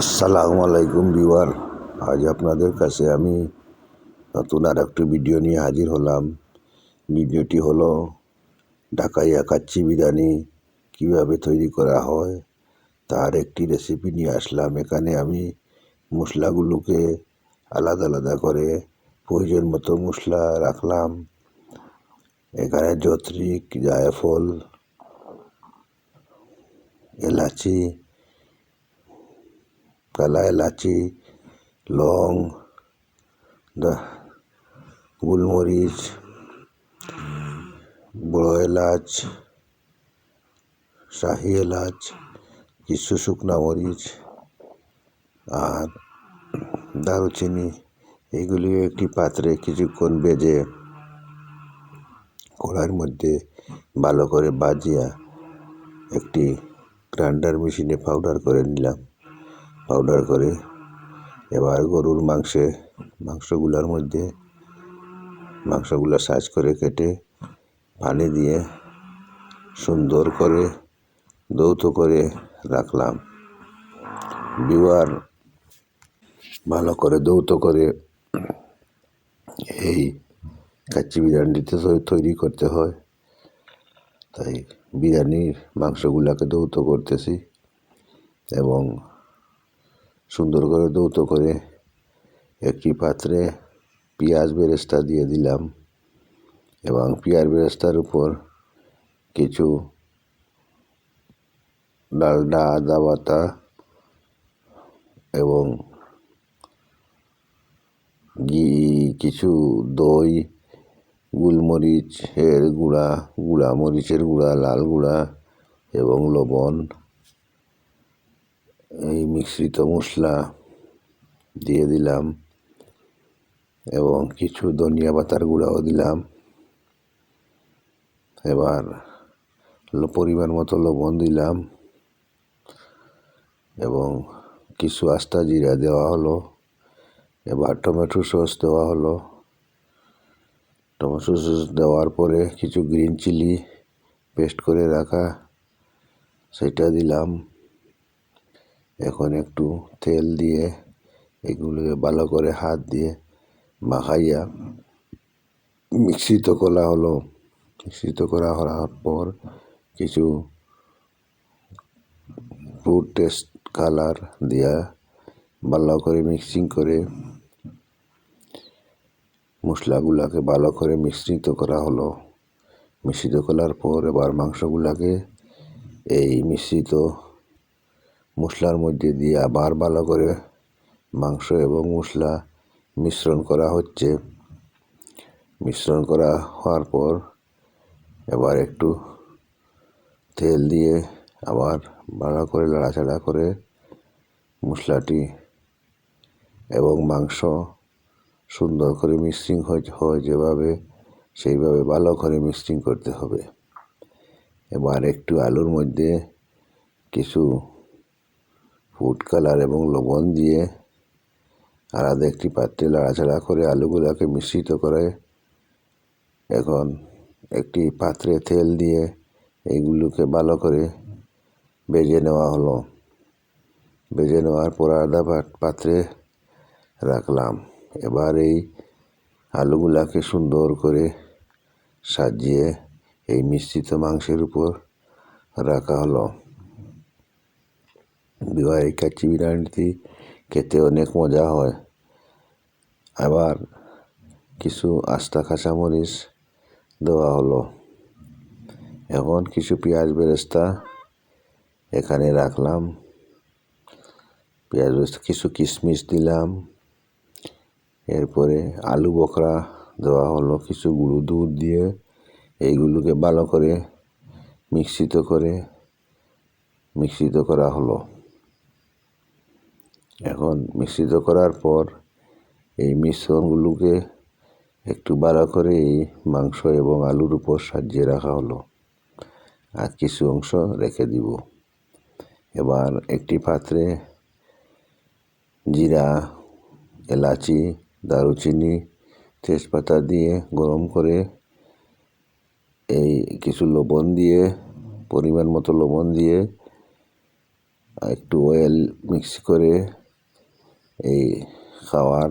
আসসালামু আলাইকুম বিওয়ার আজ আপনাদের কাছে আমি নতুন আর একটি ভিডিও নিয়ে হাজির হলাম। ভিডিওটি হলো ঢাকাইয়া কাচ্চি বিরিয়ানি কীভাবে তৈরি করা হয়, তার একটি রেসিপি নিয়ে আসলাম। এখানে আমি মশলাগুলোকে আলাদা আলাদা করে প্রয়োজন মতো মশলা রাখলাম। এখানে যত্রিক জায়ফল, এলাচি কালা এলাচি লং গোলমরিচ, বড় এলাচ, শাহি এলাচ, কিছু শুকনা মরিচ আর দারুচিনি। এগুলি একটি পাত্রে কিছুক্ষণ বেজে কড়াইয়ের মধ্যে ভালো করে বাজিয়া একটি গ্রাইন্ডার মেশিনে পাউডার করে নিলাম। পাউডার করে। এবার গরুর মাংসে, মাংসগুলোর মধ্যে মাংসগুলো সাইজ করে কেটে পানি দিয়ে সুন্দর করে দৌত করে রাখলাম। বিওয়ার ভালো করে দৌত করে এই কাচ্চি বিরিয়ানিতে তৈরি করতে হয়। তাই বিরিয়ানির মাংসগুলোকে দৌত করতেছি এবং সুন্দর করে দৌত করে একটি পাত্রে পেঁয়াজ বেরেস্তা দিয়ে দিলাম এবং পেঁয়াজ বেরেস্তার উপর কিছু ডালডা, আদা বাতা এবং ঘি কিছু দই, গোলমরিচের গুঁড়া গুঁড়া মরিচের গুঁড়া, লাল গুঁড়া এবং লবণ এই মিশ্রিত মশলা দিয়ে দিলাম এবং কিছু ধনিয়া পাতার গুঁড়াও দিলাম। এবার পরিমাণ মতো লবণ দিলাম এবং কিছু আস্তা জিরা দেওয়া হলো। এবার টমেটো সস দেওয়া হলো। টমেটো সস দেওয়ার পরে কিছু গ্রিন চিলি পেস্ট করে রাখা, সেটা দিলাম। এখন একটু তেল দিয়ে এগুলোকে ভালো করে হাত দিয়ে মাখাইয়া মিশ্রিত করা হলো। মিশ্রিত করা হওয়ার পর কিছু ফুড টেস্ট কালার দিয়া ভালো করে মিক্সিং করে মশলাগুলাকে ভালো করে মিশ্রিত করা হলো। মিশ্রিত করার পর এবার মাংসগুলাকে এই মিশ্রিত মশলার মধ্যে দিয়ে আবার ভালো করে মাংস এবং মশলা মিশ্রণ করা হচ্ছে। মিশ্রণ করা হওয়ার পর এবার একটু তেল দিয়ে আবার ভালো করে লাড়াচাড়া করে মশলাটি এবং মাংস সুন্দর করে মিক্সিং হয় যেভাবে সেইভাবে ভালো করে মিক্সিং করতে হবে। এবার একটু আলুর মধ্যে কিছু ফুড কালার এবং লবণ দিয়ে আলাদা একটি পাত্রে লাড়াচাড়া করে আলুগুলোকে মিশ্রিত করে এখন একটি পাত্রে তেল দিয়ে এইগুলোকে ভালো করে বেজে নেওয়া হলো। বেজে নেওয়ার পর আলাদা পাত- পাত্রে রাখলাম। এবার এই আলুগুলাকে সুন্দর করে সাজিয়ে এই মিশ্রিত মাংসের উপর রাখা হলো। বিবাহ কাচ্চি বিরিয়ানিটি খেতে অনেক মজা হয় আবার কিছু আস্তা কাঁচামরিচ দেওয়া হলো এখন কিছু পেঁয়াজ বেরেস্তা এখানে রাখলাম পেঁয়াজ বেরেস্তা কিছু কিশমিশ দিলাম এরপরে আলু বখরা দেওয়া হলো কিছু গুঁড়ো দুধ দিয়ে এইগুলোকে ভালো করে মিশ্রিত করে মিশ্রিত করা হলো এখন মিশ্রিত করার পর এই মিশ্রণগুলোকে একটু ভালো করে এই মাংস এবং আলুর উপর সাজিয়ে রাখা হলো। আর কিছু অংশ রেখে দিব। এবার একটি পাত্রে জিরা, এলাচি, দারুচিনি, তেজপাতা দিয়ে গরম করে এই কিছু লবণ দিয়ে, পরিমাণ মতো লবণ দিয়ে, একটু অয়েল মিক্স করে এই খাওয়ার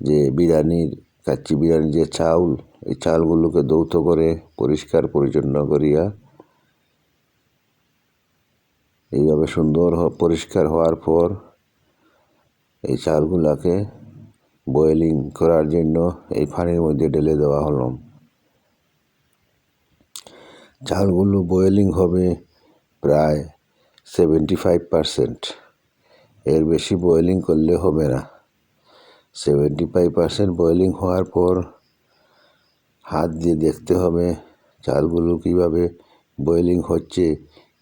যে বিরিয়ানির, কাচ্চি বিরিয়ানির যে চাউল, এই চাউলগুলোকে দৌত করে পরিষ্কার পরিচ্ছন্ন করিয়া এইভাবে সুন্দর পরিষ্কার হওয়ার পর এই চালগুলাকে বয়েলিং করার জন্য এই পানির মধ্যে ঢেলে দেওয়া হলো। চালগুলো বয়েলিং হবে প্রায় সেভেন্টি ফাইভ পারসেন্ট এর বেশি বয়েলিং করলে হবে না। সেভেন্টি ফাইভ পারসেন্ট বয়েলিং হওয়ার পর হাত দিয়ে দেখতে হবে চালগুলো কীভাবে বয়েলিং হচ্ছে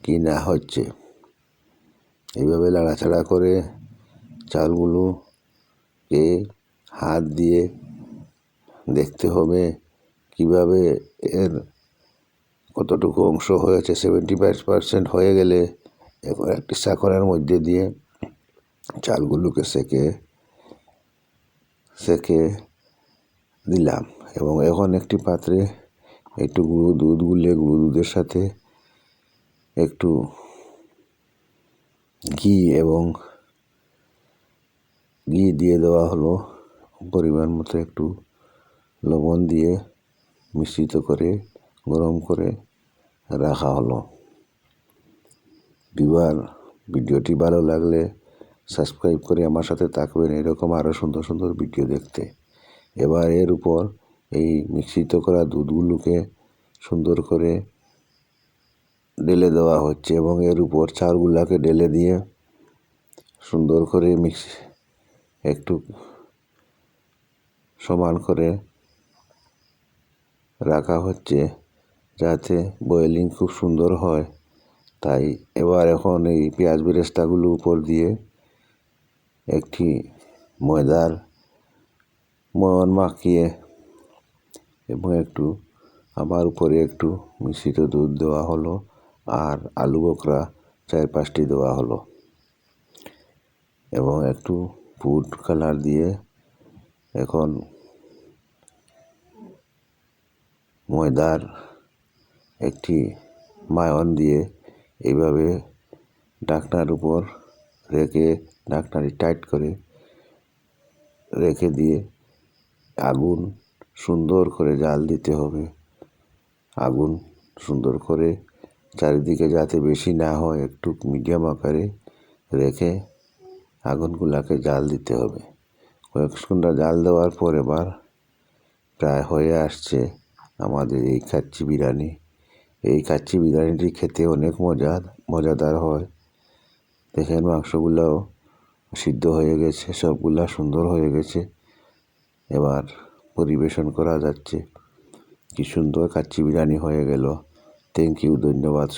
কি না হচ্ছে। এইভাবে লাড়াছাড়া করে চালগুলোকে হাত দিয়ে দেখতে হবে কীভাবে এর কতটুকু অংশ হয়েছে। সেভেন্টি ফাইভ পারসেন্ট হয়ে গেলে এবার একটি সাকরের মধ্যে দিয়ে চালগুলোকে সেকে সেকে দিলাম এবং এখন একটি পাত্রে একটু গুঁড়ো দুধ গুলে, গুঁড়ো দুধের সাথে একটু ঘি এবং ঘি দিয়ে দেওয়া হলো। পরিমাণ মতো একটু লবণ দিয়ে মিশ্রিত করে, গরম করে রাখা হলো। বিবার ভিডিওটি ভালো লাগলে সাবস্ক্রাইব করে আমার সাথে থাকবেন। এরকম আরও সুন্দর সুন্দর ভিডিও দেখতে। এবার এর উপর এই মিশ্রিত করা দুধগুলোকে সুন্দর করে ঢেলে দেওয়া হচ্ছে এবং এর উপর চালগুলাকে ঢেলে দিয়ে সুন্দর করে মিক্স একটু সমান করে রাখা হচ্ছে যাতে বয়েলিং খুব সুন্দর হয়। তাই এবার এখন এই পেঁয়াজ বেরেস্তাগুলো উপর দিয়ে একটি ময়দার ময়ন মাখিয়ে এবং একটু আবার উপরে একটু মিশ্রিত দুধ দেওয়া হলো আর আলু বকরা চার পাঁচটি দেওয়া হলো। এবং একটু ফুড কালার দিয়ে এখন ময়দার একটি মায়ন দিয়ে এইভাবে ঢাকনার উপর রেখে ঢাকনাটি টাইট করে রেখে দিয়ে আগুন সুন্দর করে জাল দিতে হবে। আগুন সুন্দর করে চারিদিকে যাতে বেশি না হয়, একটু মিডিয়াম আকারে রেখে আগুনগুলাকে জাল দিতে হবে। কয়েক ঘণ্টা জাল দেওয়ার পর এবার প্রায় হয়ে আসছে আমাদের এই কাচ্চি বিরিয়ানি। এই কাচ্চি বিরিয়ানিটি খেতে অনেক মজা মজাদার হয়। দেখেন মাংসগুলোও সিদ্ধ হয়ে গেছে, সবগুলা সুন্দর হয়ে গেছে। এবার পরিবেশন করা যাচ্ছে। কি সুন্দর কাচ্চি বিরিয়ানি হয়ে গেল। থ্যাংক ইউ ধন্যবাদ।